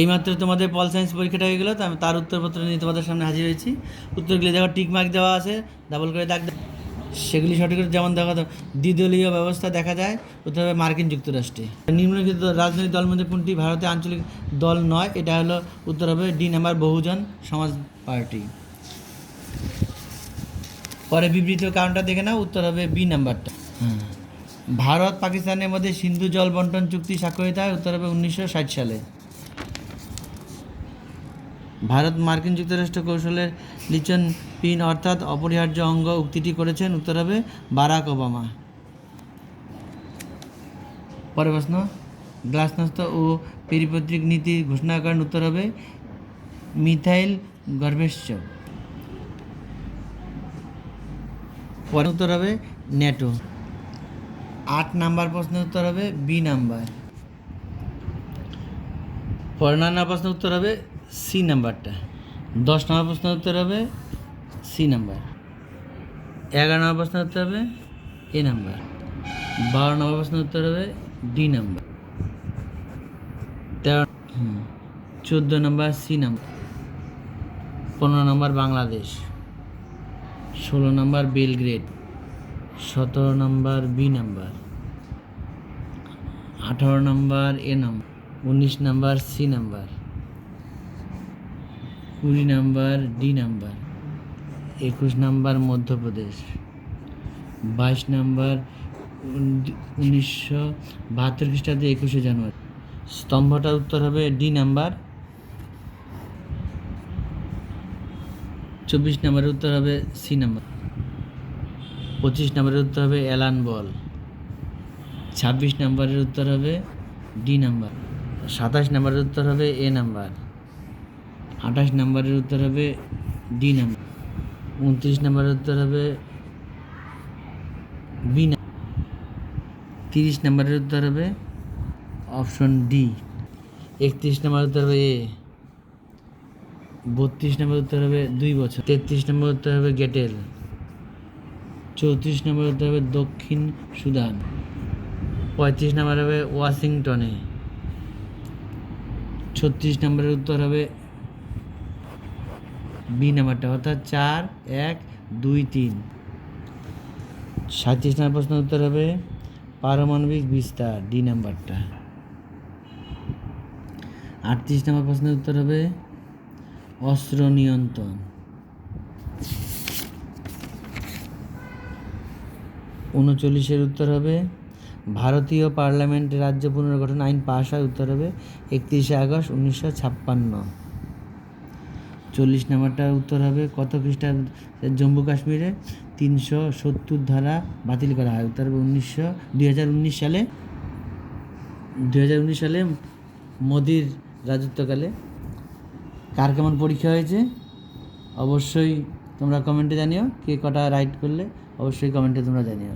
এইমাত্র তোমাদের pol science পরীক্ষাটা হয়ে গেলো, তো আমি তার উত্তরপত্র নিয়ে তোমাদের সামনে হাজির হয়েছি। উত্তরগুলি দেখো, টিক মার্ক দেওয়া আছে ডাবল করে দাগ সেগুলি সঠিক যেমন দেখা দ্বিদলীয় ব্যবস্থা দেখা যায় উত্তর হবে মার্কিন যুক্তরাষ্ট্রে। নিম্নলিখিত রাজনৈতিক দল মধ্যে কোনটি ভারতে আঞ্চলিক দল নয়, এটা হলো উত্তর হবে ডি নাম্বার বহুজন সমাজ পার্টি। পরে বিবৃত কারণটা দেখে নাও, উত্তর হবে বি নাম্বারটা। ভারত পাকিস্তানের মধ্যে সিন্ধু জল বন্টন চুক্তি স্বাক্ষরিত হয়, উত্তর হবে উনিশশো ষাট সালে। ভারত মার্কিন যুক্তরাষ্ট্র কৌশলের লিচন পিন অর্থাৎ অপরিহার্য অঙ্গ উক্তিটি করেছেন উত্তর হবে বারাক ওবামা। পরের প্রশ্ন গ্লাসনস্ত ও পেরিপত্রিক নীতি ঘোষণা করেন উত্তর হবে মিথাইল গর্ভেশ্চব পরের উত্তর হবে ন্যাটো আট নাম্বার প্রশ্নের উত্তর হবে বি নাম্বার। পনেরো নাম্বার প্রশ্নের উত্তর হবে সি নাম্বারটা দশ নম্বর প্রশ্নের উত্তর হবে সি নাম্বার এগারো নম্বর প্রশ্নের উত্তর হবে এ নাম্বার বারো নম্বর প্রশ্নের উত্তর হবে ডি নাম্বার তেরো চোদ্দ নম্বর সি নাম্বার পনেরো নম্বর বাংলাদেশ। ষোলো নম্বর বেলগ্রেড। সতেরো নম্বর বি নাম্বার আঠারো নম্বর এ নাম্বার উনিশ নাম্বার সি নাম্বার কুড়ি নাম্বার, ডি নাম্বার, একুশ নাম্বার, মধ্যপ্রদেশ, বাইশ নাম্বার, উনিশশো বাহাত্তর খ্রিস্টাব্দে একুশে জানুয়ারি। স্তম্ভটার উত্তর হবে ডি নাম্বার। চব্বিশ নাম্বারের উত্তর হবে সি নাম্বার। পঁচিশ নাম্বারের উত্তর হবে অ্যালান বল। ছাব্বিশ নাম্বারের উত্তর হবে ডি নাম্বার। সাতাশ নাম্বারের উত্তর হবে এ নাম্বার। আঠাশ নাম্বারের উত্তর হবে ডি নাম্বার। উনত্রিশ নাম্বারের উত্তর হবে বি তিরিশ নাম্বারের উত্তর হবে অপশন ডি। একত্রিশ নাম্বার উত্তর হবে এ। বত্রিশ নম্বর উত্তর হবে দুই বছর। তেত্রিশ নম্বর উত্তর হবে গেটেল চৌত্রিশ নম্বর উত্তর হবে দক্ষিণ সুদান। পঁয়ত্রিশ নম্বর হবে ওয়াশিংটনে। ছত্রিশ নম্বরের উত্তর হবে বি নাম্বারটা, অর্থাৎ চার, এক, দুই, তিন। সাঁত্রিশ নম্বর প্রশ্নের উত্তর হবে পারমাণবিক বিস্তার, ডি নাম্বারটা। আটত্রিশ নম্বর প্রশ্নের উত্তর হবে অস্ত্র নিয়ন্ত্রণ। উনচল্লিশের উত্তর হবে ভারতীয় পার্লামেন্টে রাজ্য পুনর্গঠন আইন পাশ হয়, উত্তর হবে একত্রিশে আগস্ট উনিশশো ছাপ্পান্ন। চল্লিশ নাম্বারটার উত্তর হবে, কত খ্রিস্টাব্দে জম্মু কাশ্মীরে তিনশো সত্তর ধারা বাতিল করা হয়। উত্তর হবে উনিশশো, দুই হাজার উনিশ সালে, দুই হাজার উনিশ সালে মোদির রাজত্বকালে। কার কেমন পরীক্ষা হয়েছে? অবশ্যই তোমরা কমেন্টে জানিও, কে কটা রাইট করলে অবশ্যই কমেন্টে তোমরা জানিও।